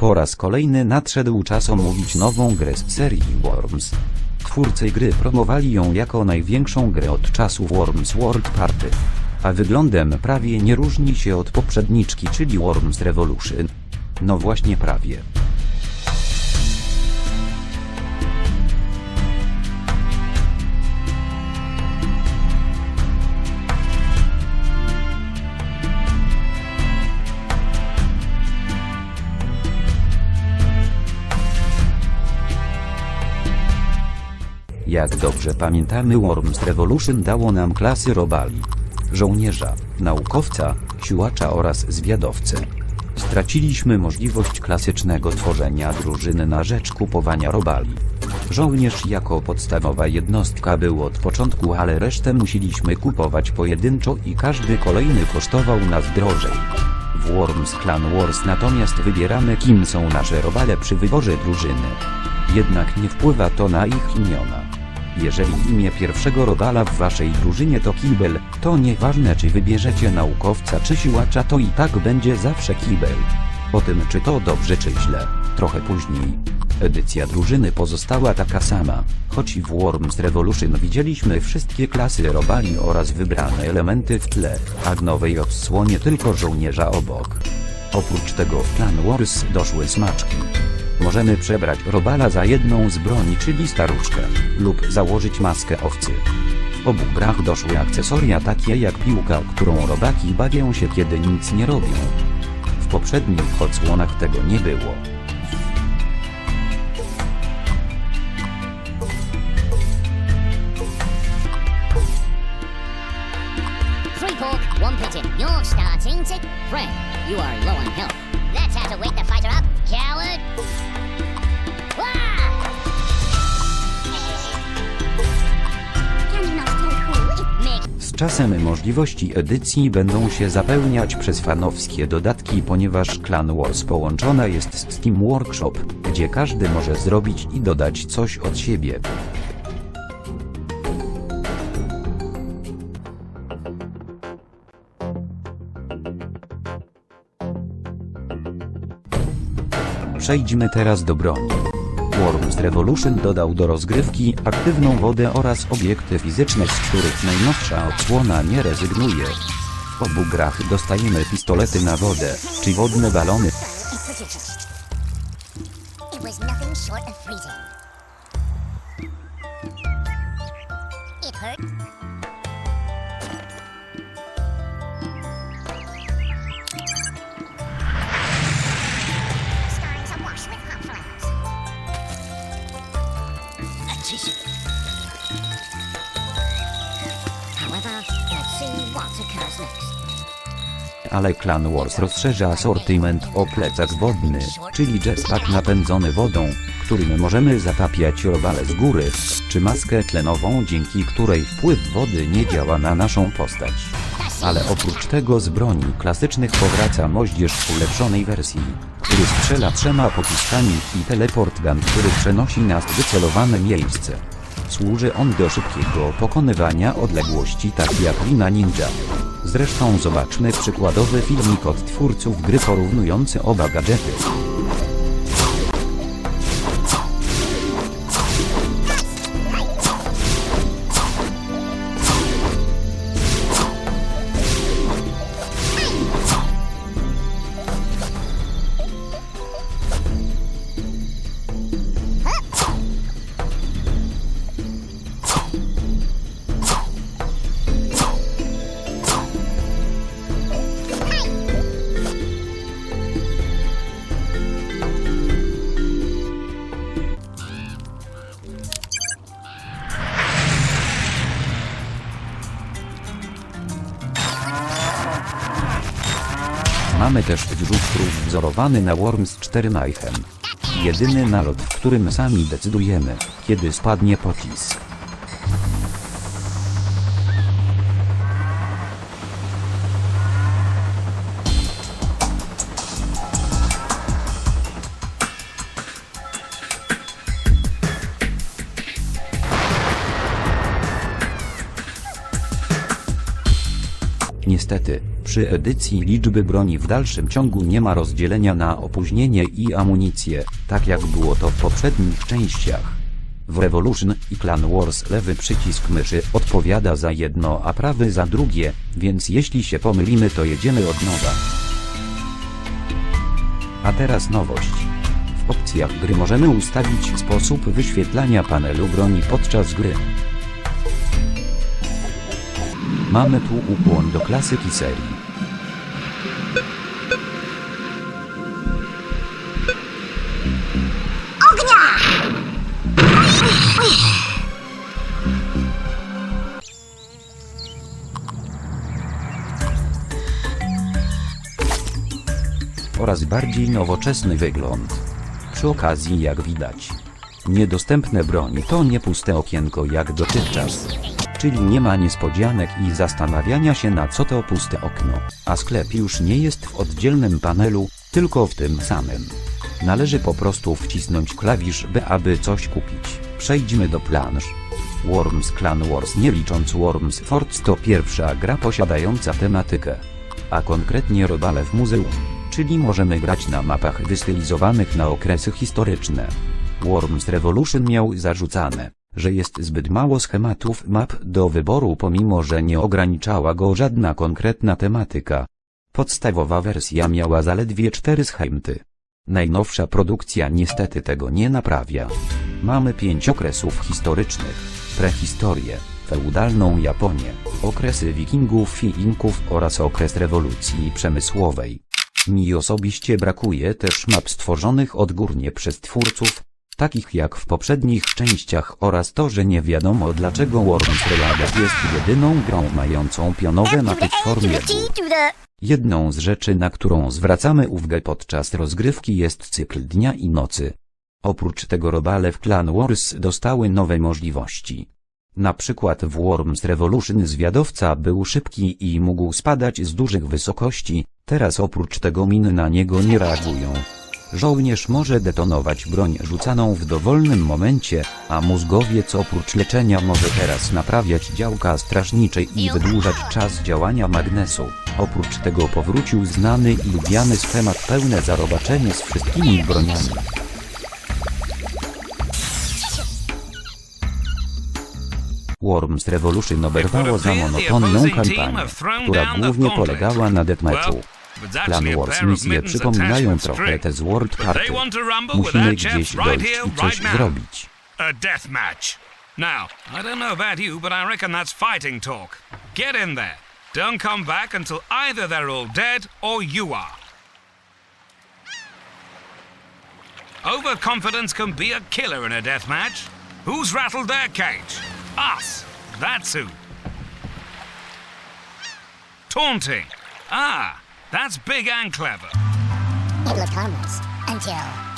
Po raz kolejny nadszedł czas omówić nową grę z serii Worms. Twórcy gry promowali ją jako największą grę od czasów Worms World Party. A wyglądem prawie nie różni się od poprzedniczki, czyli Worms Revolution. No właśnie prawie. Jak dobrze pamiętamy Worms Revolution dało nam klasy robali. Żołnierza, naukowca, siłacza oraz zwiadowcę. Straciliśmy możliwość klasycznego tworzenia drużyny na rzecz kupowania robali. Żołnierz jako podstawowa jednostka był od początku, ale resztę musieliśmy kupować pojedynczo i każdy kolejny kosztował nas drożej. W Worms Clan Wars natomiast wybieramy kim są nasze robale przy wyborze drużyny. Jednak nie wpływa to na ich imiona. Jeżeli imię pierwszego robala w waszej drużynie to Kibel, to nieważne czy wybierzecie naukowca czy siłacza to i tak będzie zawsze Kibel. O tym czy to dobrze czy źle, trochę później. Edycja drużyny pozostała taka sama, choć w Worms Revolution widzieliśmy wszystkie klasy robali oraz wybrane elementy w tle, a w nowej odsłonie tylko żołnierza obok. Oprócz tego w Clan Wars doszły smaczki. Możemy przebrać robala za jedną z broni, czyli staruszkę, lub założyć maskę owcy. W obu grach doszły akcesoria takie jak piłka, którą robaki bawią się kiedy nic nie robią. W poprzednich odsłonach tego nie było. Friend, you are low on health. To the fighter up, coward! Czasem możliwości edycji będą się zapełniać przez fanowskie dodatki, ponieważ Clan Wars połączona jest z Steam Workshop, gdzie każdy może zrobić i dodać coś od siebie. Przejdźmy teraz do broni. Worms Revolution dodał do rozgrywki aktywną wodę oraz obiekty fizyczne, z których najnowsza odsłona nie rezygnuje. W obu grach dostajemy pistolety na wodę, czy wodne balony. It hurt. Ale Clan Wars rozszerza asortyment o plecak wodny, czyli jetpack napędzony wodą, którym możemy zatapiać robale z góry, czy maskę tlenową, dzięki której wpływ wody nie działa na naszą postać. Ale oprócz tego z broni klasycznych powraca moździerz w ulepszonej wersji, który strzela trzema pociskami i teleport gun, który przenosi nas w wycelowane miejsce. Służy on do szybkiego pokonywania odległości tak jak lina ninja. Zresztą zobaczmy przykładowy filmik od twórców gry porównujący oba gadżety. Też wzór wzorowany na Worms 4 Knife'em. Jedyny nalot, w którym sami decydujemy, kiedy spadnie pocisk. Przy edycji liczby broni w dalszym ciągu nie ma rozdzielenia na opóźnienie i amunicję, tak jak było to w poprzednich częściach. W Revolution i Clan Wars lewy przycisk myszy odpowiada za jedno, a prawy za drugie, więc jeśli się pomylimy to jedziemy od nowa. A teraz nowość. W opcjach gry możemy ustawić sposób wyświetlania panelu broni podczas gry. Mamy tu ukłon do klasyki serii. Oraz bardziej nowoczesny wygląd. Przy okazji jak widać, niedostępne broni to nie puste okienko jak dotychczas. Czyli nie ma niespodzianek i zastanawiania się na co to puste okno, a sklep już nie jest w oddzielnym panelu, tylko w tym samym. Należy po prostu wcisnąć klawisz B aby coś kupić. Przejdźmy do planż. Worms Clan Wars nie licząc Worms Forts to pierwsza gra posiadająca tematykę, a konkretnie robale w muzeum, czyli możemy grać na mapach wystylizowanych na okresy historyczne. Worms Revolution miał zarzucane, że jest zbyt mało schematów map do wyboru pomimo że nie ograniczała go żadna konkretna tematyka. Podstawowa wersja miała zaledwie cztery schematy. Najnowsza produkcja niestety tego nie naprawia. Mamy pięć okresów historycznych. Prehistorię, feudalną Japonię, okresy wikingów i inków oraz okres rewolucji przemysłowej. Mi osobiście brakuje też map stworzonych odgórnie przez twórców, takich jak w poprzednich częściach oraz to, że nie wiadomo dlaczego Worms Relaga jest jedyną grą mającą pionowe mapy w formie. Jedną z rzeczy, na którą zwracamy uwagę podczas rozgrywki jest cykl dnia i nocy. Oprócz tego robale w Clan Wars dostały nowe możliwości. Na przykład w Worms Revolution zwiadowca był szybki i mógł spadać z dużych wysokości, teraz oprócz tego miny na niego nie reagują. Żołnierz może detonować broń rzucaną w dowolnym momencie, a mózgowiec oprócz leczenia może teraz naprawiać działka strażnicze i wydłużać czas działania magnesu. Oprócz tego powrócił znany i lubiany schemat pełne zarobaczenie z wszystkimi broniami. Worms Revolution oberwało za monotonną kampanię, która głównie polegała na deathmatchu. Clan Wars misje przypominają trochę te z World Karty. Musimy gdzieś dojść i coś zrobić. A death match. Now, I don't know about you, but I reckon that's fighting talk. Get in there. Don't come back until either they're all dead or you are. Overconfidence can be a killer in a death match. Who's rattled their cage? Us. That's who. Taunting. Ah, that's big and clever. Until.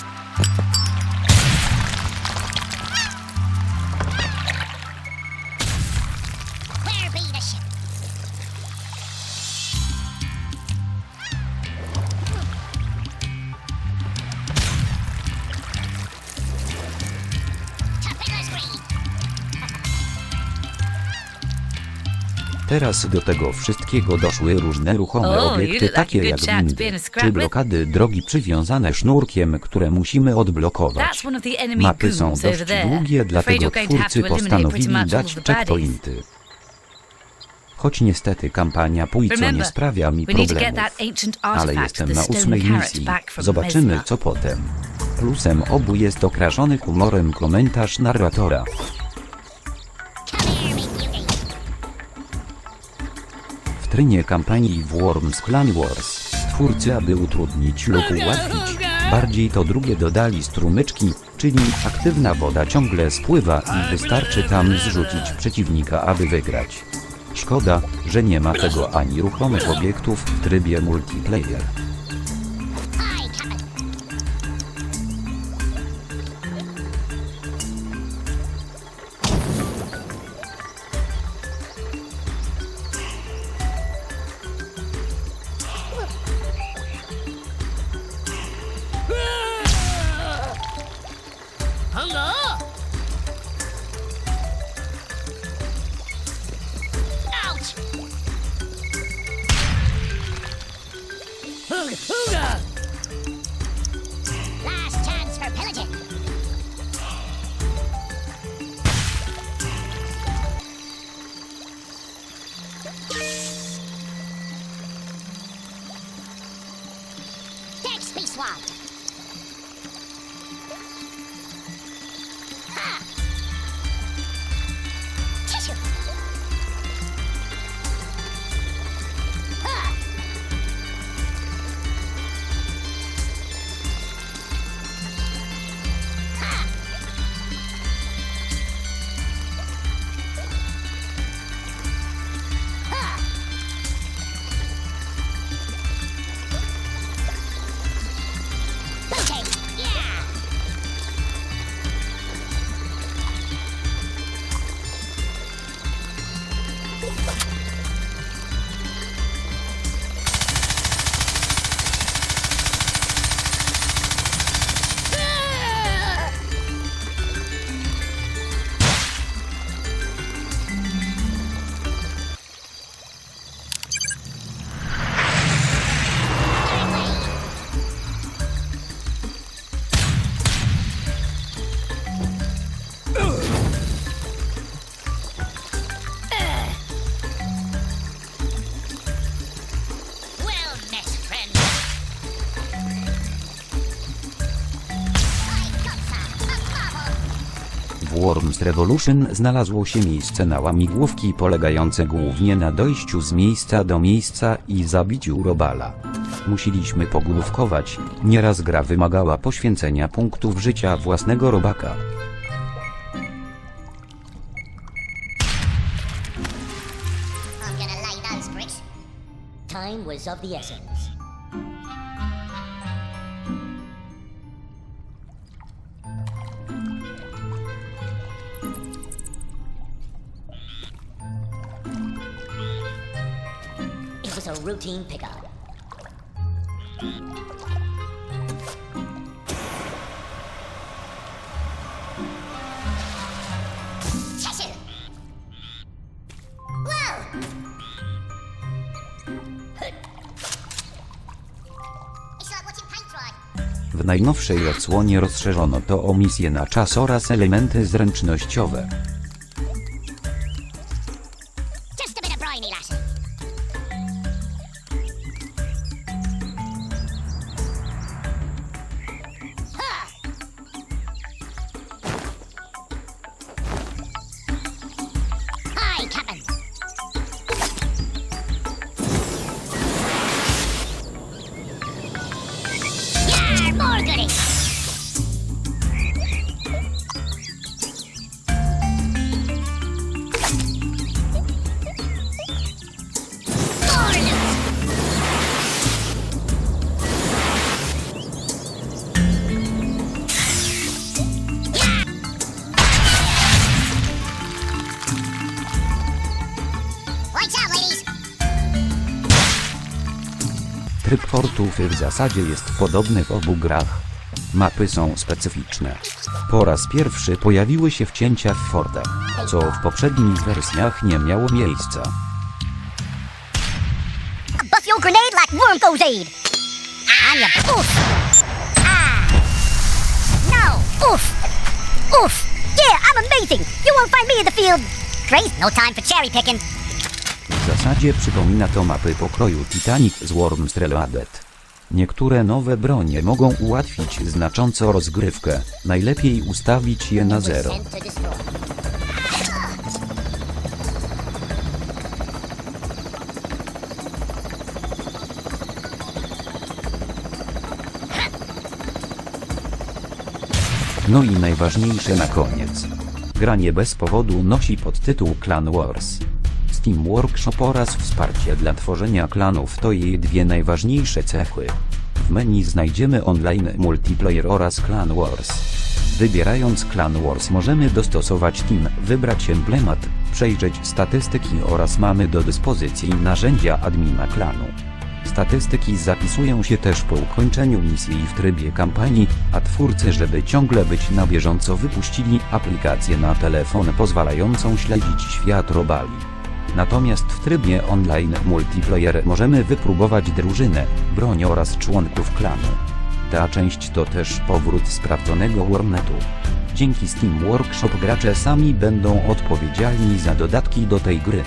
Teraz do tego wszystkiego doszły różne ruchome O, you obiekty like takie good jak windy, czy blokady drogi przywiązane sznurkiem, które musimy odblokować. Mapy są dość długie, dlatego twórcy postanowili dać checkpointy. Choć niestety kampania pójco nie sprawia mi problemów. Ale jestem na ósmej misji. Zobaczymy co potem. Plusem obu jest okraszony humorem komentarz narratora. W trynie kampanii w Worms Clan Wars, twórcy aby utrudnić lub ułatwić, bardziej to drugie dodali strumyczki, czyli aktywna woda ciągle spływa i wystarczy tam zrzucić przeciwnika aby wygrać. Szkoda, że nie ma tego ani ruchomych obiektów w trybie multiplayer. ว่า Revolution znalazło się miejsce na łamigłówki polegające głównie na dojściu z miejsca do miejsca i zabiciu robala. Musieliśmy pogłówkować, nieraz gra wymagała poświęcenia punktów życia własnego robaka. Time was of the essence. Routine pickup. W najnowszej odsłonie rozszerzono to o misje na czas oraz elementy zręcznościowe. Fortów w zasadzie jest podobny w obu grach. Mapy są specyficzne. Po raz pierwszy pojawiły się wcięcia w fortach, co w poprzednich wersjach nie miało miejsca. Buff your grenade like worm goes aid. And you oof. Ah. No. Oof. Oof. Yeah, I'm amazing. You won't find me in the field. Crazy. No time for cherry picking. W zasadzie przypomina to mapy pokroju Titanic z Worms Reloaded. Niektóre nowe bronie mogą ułatwić znacząco rozgrywkę. Najlepiej ustawić je na zero. No i najważniejsze na koniec. Granie bez powodu nosi podtytuł Clan Wars. Steam Workshop oraz wsparcie dla tworzenia klanów to jej dwie najważniejsze cechy. W menu znajdziemy online multiplayer oraz Clan Wars. Wybierając Clan Wars możemy dostosować team, wybrać emblemat, przejrzeć statystyki oraz mamy do dyspozycji narzędzia admina klanu. Statystyki zapisują się też po ukończeniu misji w trybie kampanii, a twórcy, żeby ciągle być na bieżąco wypuścili aplikację na telefon pozwalającą śledzić świat robali. Natomiast w trybie online multiplayer możemy wypróbować drużynę, broń oraz członków klanu. Ta część to też powrót sprawdzonego Wormnetu. Dzięki Steam Workshop gracze sami będą odpowiedzialni za dodatki do tej gry.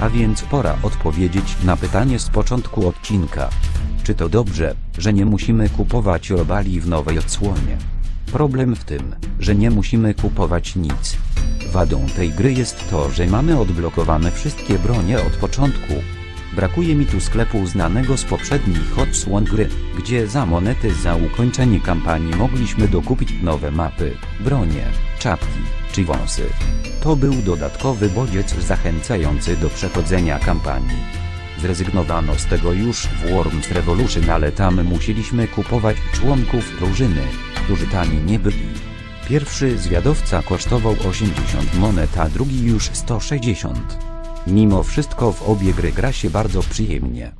A więc pora odpowiedzieć na pytanie z początku odcinka. Czy to dobrze, że nie musimy kupować robali w nowej odsłonie? Problem w tym, że nie musimy kupować nic. Wadą tej gry jest to, że mamy odblokowane wszystkie bronie od początku. Brakuje mi tu sklepu znanego z poprzednich odsłon gry, gdzie za monety za ukończenie kampanii mogliśmy dokupić nowe mapy, bronie, czapki czy wąsy. To był dodatkowy bodziec zachęcający do przechodzenia kampanii. Zrezygnowano z tego już w Worms Revolution, ale tam musieliśmy kupować członków drużyny, którzy tani nie byli. Pierwszy zwiadowca kosztował 80 monet, a drugi już 160. Mimo wszystko w obie gry gra się bardzo przyjemnie.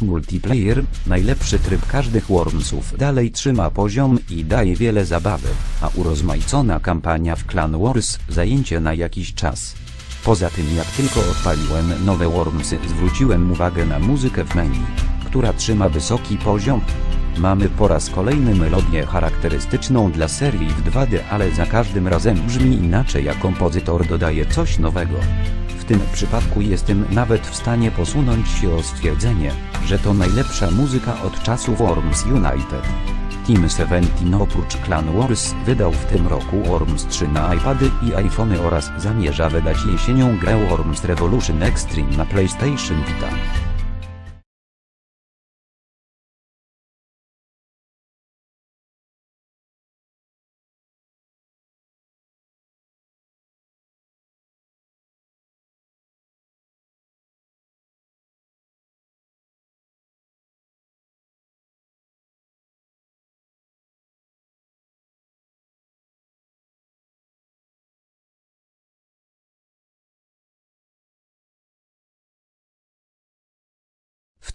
Multiplayer, najlepszy tryb każdych Wormsów dalej trzyma poziom i daje wiele zabawy, a urozmaicona kampania w Clan Wars zajęcie na jakiś czas. Poza tym jak tylko odpaliłem nowe Wormsy zwróciłem uwagę na muzykę w menu, która trzyma wysoki poziom. Mamy po raz kolejny melodię charakterystyczną dla serii w 2D, ale za każdym razem brzmi inaczej, a kompozytor dodaje coś nowego. W tym przypadku jestem nawet w stanie posunąć się o stwierdzenie, że to najlepsza muzyka od czasów Worms United. Team 17 oprócz Clan Wars wydał w tym roku Worms 3 na iPady i iPhony oraz zamierza wydać jesienią grę Worms Revolution Extreme na PlayStation Vita.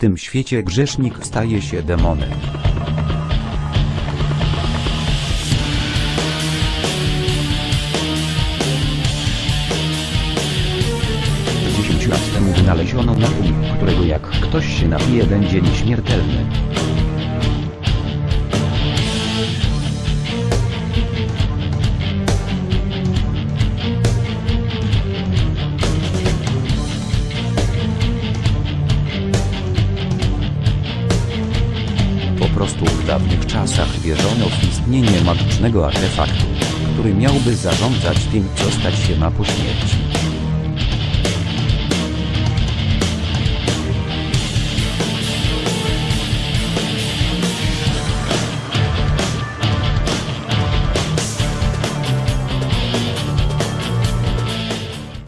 Tym świecie grzesznik staje się demonem. Dziesięć lat temu wynaleziono napój, którego jak ktoś się napije będzie nieśmiertelny. Magicznego artefaktu, który miałby zarządzać tym, co stać się ma po śmierci.